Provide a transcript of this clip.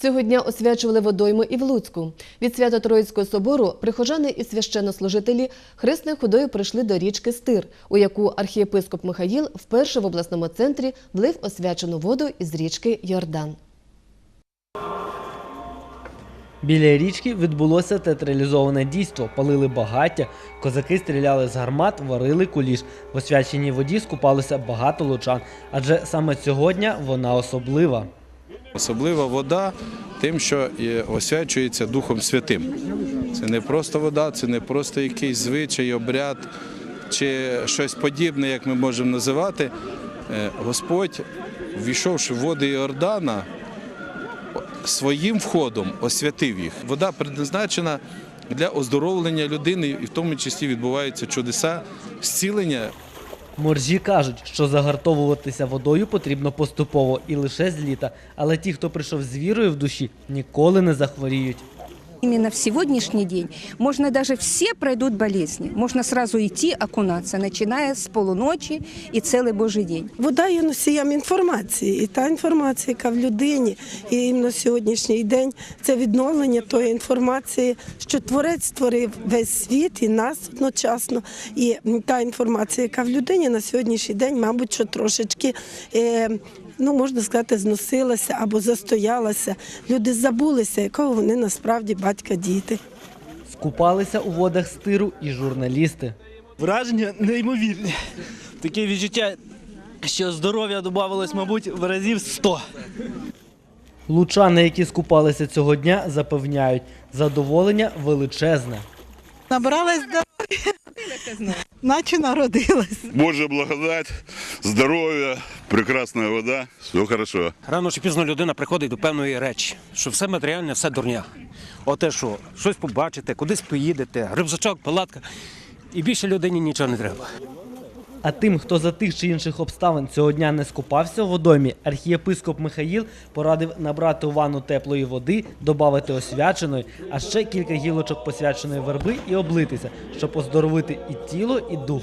Цього дня освячували водойму і в Луцьку. Від свято Троїцького собору прихожани і священнослужителі хресною ходою прийшли до річки Стир, у яку архієпископ Михаїл вперше в обласному центрі влив освячену воду із річки Йордан. Біля річки відбулося театралізоване дійство. Палили багаття, козаки стріляли з гармат, варили куліш. В освяченій воді скупалося багато лучан, адже саме цього дня вона особлива. Особлива вода тим, що освячується Духом Святим. Це не просто вода, це не просто якийсь звичай, обряд чи щось подібне, як ми можемо називати. Е, Господь, ввійшовши в води Іордана, своїм входом освятив їх. Вода предназначена для оздоровлення людини, і в тому числі відбуваються чудеса зцілення Моржі кажуть, що загартовуватися водою потрібно поступово і лише з літа. Але ті, хто прийшов з вірою в душі, ніколи не захворіють. Именно в сегодняшний день можно даже все пройдут болезни. Можно сразу идти окунаться, начиная с полуночи и целый Божий день. Вода є носієм інформації, і та інформація, яка в людині, і на сьогоднішній день це відновлення тої інформації, що творець створив весь світ і нас одночасно. І та інформація, яка в людині на сьогоднішній день, мабуть, що трошечки. Е, Ну, можна сказати, зносилася або застоялася. Люди забулися, якого вони насправді батька діти. Скупалися у водах стиру і журналісти. Враження неймовірні. Таке відчуття, що здоров'я додавалось, мабуть, в разів 100. Лучани, які скупалися цього дня, запевняють, задоволення величезне. Набралась здоров'я, наче народилась. Боже благодать, здоров'я, прекрасна вода, все хорошо. Рано чи пізно людина приходить до певної речі, що все матеріальне, все дурня. Оте що, щось побачите, кудись поїдете, рюкзачок, палатка, і більше людині нічого не треба. А тим, хто за тих чи інших обставин цього дня не скупався у водоймі, архієпископ Михаїл порадив набрати у ванну теплої води, додати освяченої, а ще кілька гілочок посвяченої верби і облитися, щоб оздоровити і тіло, і дух.